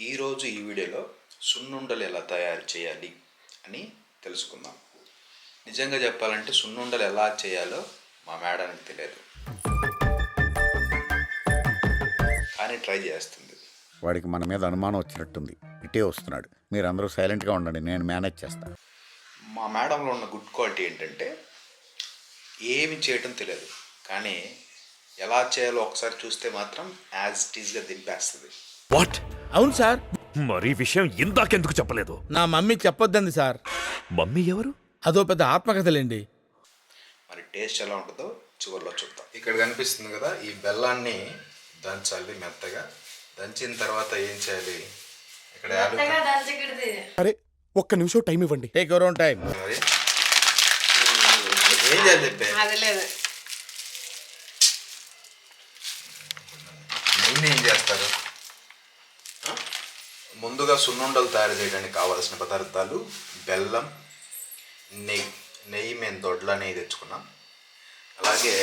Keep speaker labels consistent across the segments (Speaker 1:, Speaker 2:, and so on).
Speaker 1: ఈరోజు ఈ వీడియోలో సున్నుండలు ఎలా తయారు చేయాలి అని తెలుసుకుందాం. నిజంగా చెప్పాలంటే సున్నుండలు ఎలా చేయాలో మా మేడానికి తెలియదు. కానీ ట్రై చేస్తుంది.
Speaker 2: వాడికి మన మీద అనుమానం వచ్చినట్టుంది. ఇటే వస్తున్నాడు. మీరందరూ సైలెంట్గా ఉండండి నేను మేనేజ్ చేస్తాను
Speaker 1: మా మేడంలో ఉన్న గుడ్ క్వాలిటీ ఏంటంటే ఏమి చేయటం తెలియదు. కానీ ఎలా చేయాలో ఒకసారి చూస్తే మాత్రం యాజ్ ఇట్ ఈస్గా దింపేస్తుంది.
Speaker 3: వాట్?
Speaker 4: అవును సార్.
Speaker 3: మరి విషయం ఇందాకెందుకు చెప్పలేదు?
Speaker 4: నా మమ్మీ చెప్పొద్దంది సార్.
Speaker 3: మమ్మీ ఎవరు?
Speaker 4: అదో పెద్ద ఆత్మకథలేండి.
Speaker 1: మరి టేస్ట్ ఎలా ఉంటుందో చివరిలో చూద్దాం. ఇక్కడ కనిపిస్తుంది కదా ఈ బెల్లాన్ని దంచాలి మెత్తగా. దంచిన తర్వాత ఏం చేయాలి? ఇక్కడ
Speaker 5: అరే ఒక్క నిమిషం టైం ఇవ్వండి.
Speaker 4: టేక్ యువర్ ఓన్ టైం
Speaker 1: మరి ఏం చేయాలి చెప్పే
Speaker 6: అది లేదు.
Speaker 1: ఏం చేస్తారు? ముందుగా సున్నుండలు తయారు చేయడానికి కావాల్సిన పదార్థాలు బెల్లం నెయ్యి నెయ్యి మేము దొడ్ల నెయ్యి తెచ్చుకున్నాం. అలాగే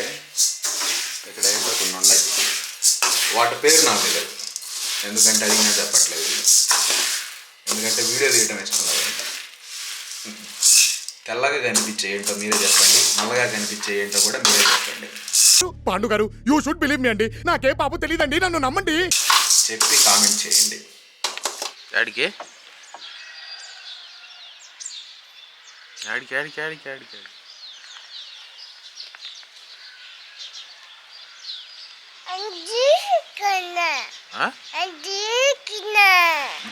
Speaker 1: ఇక్కడ ఏంటో కొన్ని ఉన్నాయి వాటి పేరు నాకు తెలియదు. ఎందుకంటే అది నేను చెప్పట్లేదు. ఎందుకంటే వీడియో తీయటం ఇష్టం లేదంట తెల్లగా కనిపించే ఏంటో మీరే చెప్పండి. నల్లగా కనిపించే ఏంటో కూడా మీరే చెప్పండి.
Speaker 5: పాండు గారు యూ షుడ్ బిలీవ్ మీ అండి. నాకే పాపం తెలియదండి. నన్ను నమ్మండి.
Speaker 1: చెప్పి కామెంట్ చేయండి.
Speaker 7: యాడికి? యాడికి యాడికి యాడికి యాడికి?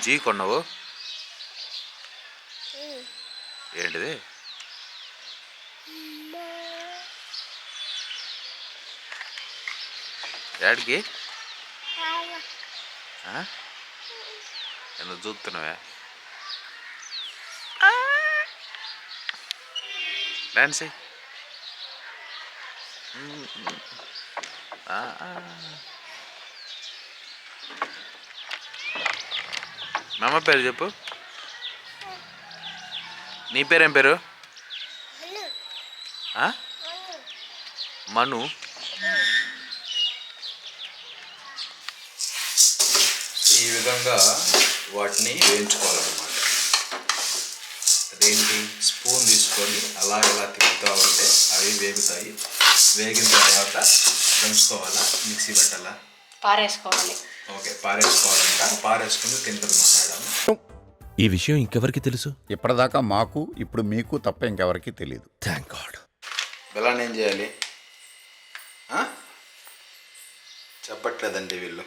Speaker 7: జీ కొన్నావు? ఏంటిది? యాడికి? ఎందుకు చూస్తున్నావే డాన్స్ చెయ్. ఆ, ఆ. మా అమ్మ పేరు చెప్పు నీ పేరేం పేరు? మను
Speaker 1: ఈ విధంగా వాటిని వేయించుకోవాలన్నమాట. అదేంటి? స్పూన్ తీసుకొని అలా ఇలా తిప్పుతూ ఉంటే అవి వేగుతాయి. వేగిన తర్వాత దంచుకోవాలా? మిక్సీ పెట్టాలా?
Speaker 6: పారేసుకోవాలి.
Speaker 1: ఓకే పారేసుకోవాలంట. పారేసుకుని తింటుంది మా మేడం.
Speaker 3: ఈ విషయం ఇంకెవరికి తెలుసు?
Speaker 2: ఇప్పటిదాకా మాకు ఇప్పుడు మీకు తప్ప ఇంకెవరికీ తెలియదు
Speaker 3: థ్యాంక్ గాడ్
Speaker 1: బెల్లాన్ని ఏం చేయాలి? ఆ? చెప్పట్లేదండి వీళ్ళు?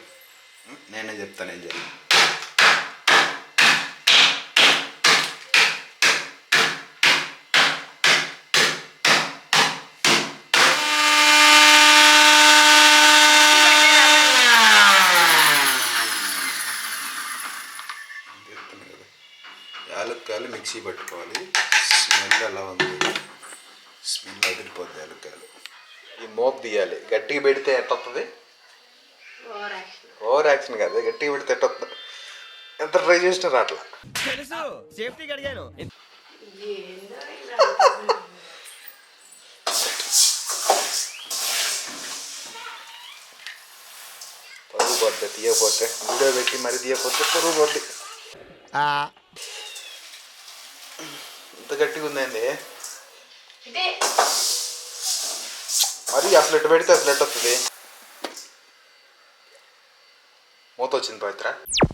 Speaker 1: నేనే చెప్తాను ఏం చేయాలి? చెప్తాను యాలక్కాయలు మిక్సీ పట్టుకోవాలి. స్మెల్ ఎలా ఉంది? స్మెల్ అదిరిపోద్ది యాలక్కాయలు. ఈ మోప్ తీయాలి. గట్టిగా పెడితే ఎట్టొస్తుంది ఓవర్ యాక్షన్. కాదు గట్టిగా పెడితే ఎట్టొస్తుంది ఎంత ట్రై చేసినా రాట్లా. పరుగు పోతే తీయకపోతే వీడియో పెట్టి మరి తీయకపోతే పరుగు పోద్ది ఇంత గట్టిగా ఉందండి.
Speaker 6: ఇదే.
Speaker 1: మరి అసలు ఎట్టు పెడితే అసలు ఎట్టు మూత వచ్చింది పవిత్ర.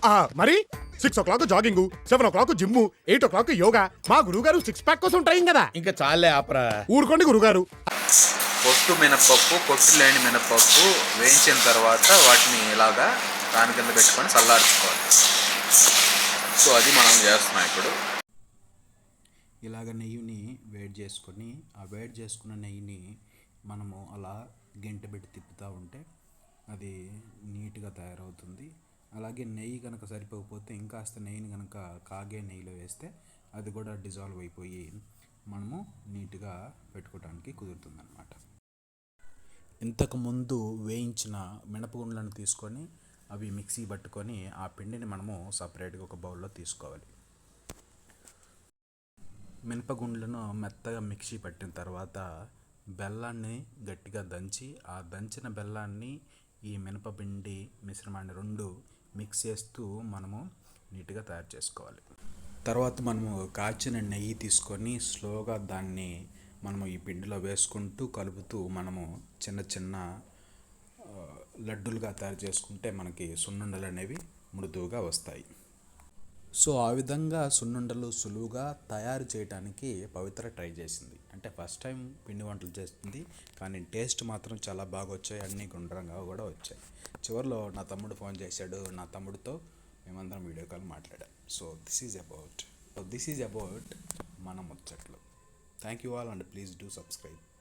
Speaker 5: ఆ, మరి? Six o'clock jogging seven o'clock gym eight o'clock yoga మా గురువు గారు సిక్స్ ప్యాక్ కోసం ట్రైన్ కదా?
Speaker 4: ఇంకా చాలే ఆపరా.
Speaker 5: ఊరుకోండి గురుగారు
Speaker 7: పొట్టు మినపప్పు పొట్టు లేని మినపప్పు వేయించిన తర్వాత వాటిని ఇలాగా దాని కింద పెట్టుకొని చల్లార్చుకోవాలి. సో అది మనం చేస్తున్నాం ఇప్పుడు.
Speaker 8: ఇలాగ నెయ్యిని వేడి చేసుకొని ఆ వేడి చేసుకున్న నెయ్యిని మనము అలా గెంట పెట్టి తిప్పుతూ ఉంటే అది నీట్గా తయారవుతుంది. అలాగే నెయ్యి కనుక సరిపోకపోతే ఇంకాస్త నెయ్యిని కనుక కాగే నెయ్యిలో వేస్తే అది కూడా డిజాల్వ్ అయిపోయి మనము నీట్గా పెట్టుకోవడానికి కుదురుతుందన్నమాట. ఇంతకుముందు వేయించిన మినపగుండ్లను తీసుకొని అవి మిక్సీ పట్టుకొని ఆ పిండిని మనము సపరేట్గా ఒక బౌల్లో తీసుకోవాలి. మినపగుండ్లను మెత్తగా మిక్సీ పట్టిన తర్వాత బెల్లాన్ని గట్టిగా దంచి ఆ దంచిన బెల్లాన్ని ఈ మినపపిండి మిశ్రమాన్ని రెండు మిక్స్ చేస్తూ మనము
Speaker 1: నీట్గా తయారు చేసుకోవాలి. తర్వాత మనము కాచిన నెయ్యి తీసుకొని స్లోగా దాన్ని మనము ఈ పిండిలో వేసుకుంటూ కలుపుతూ మనము చిన్న చిన్న లడ్డూలుగా తయారు చేసుకుంటే మనకి సున్నుండలు అనేవి మృదువుగా వస్తాయి. సో ఆ విధంగా సున్నుండలు సులువుగా తయారు చేయడానికి పవిత్ర ట్రై చేసింది. అంటే ఫస్ట్ టైం పిండి వంటలు చేస్తుంది. కానీ టేస్ట్ మాత్రం చాలా బాగా వచ్చాయి. అన్నీ గుండ్రంగా కూడా వచ్చాయి. చివరిలో నా తమ్ముడు ఫోన్ చేశాడు. నా తమ్ముడితో మేమందరం వీడియో కాల్ మాట్లాడాం. So this is about. So this is about మన ముచ్చట్లు. Thank you all and please do subscribe.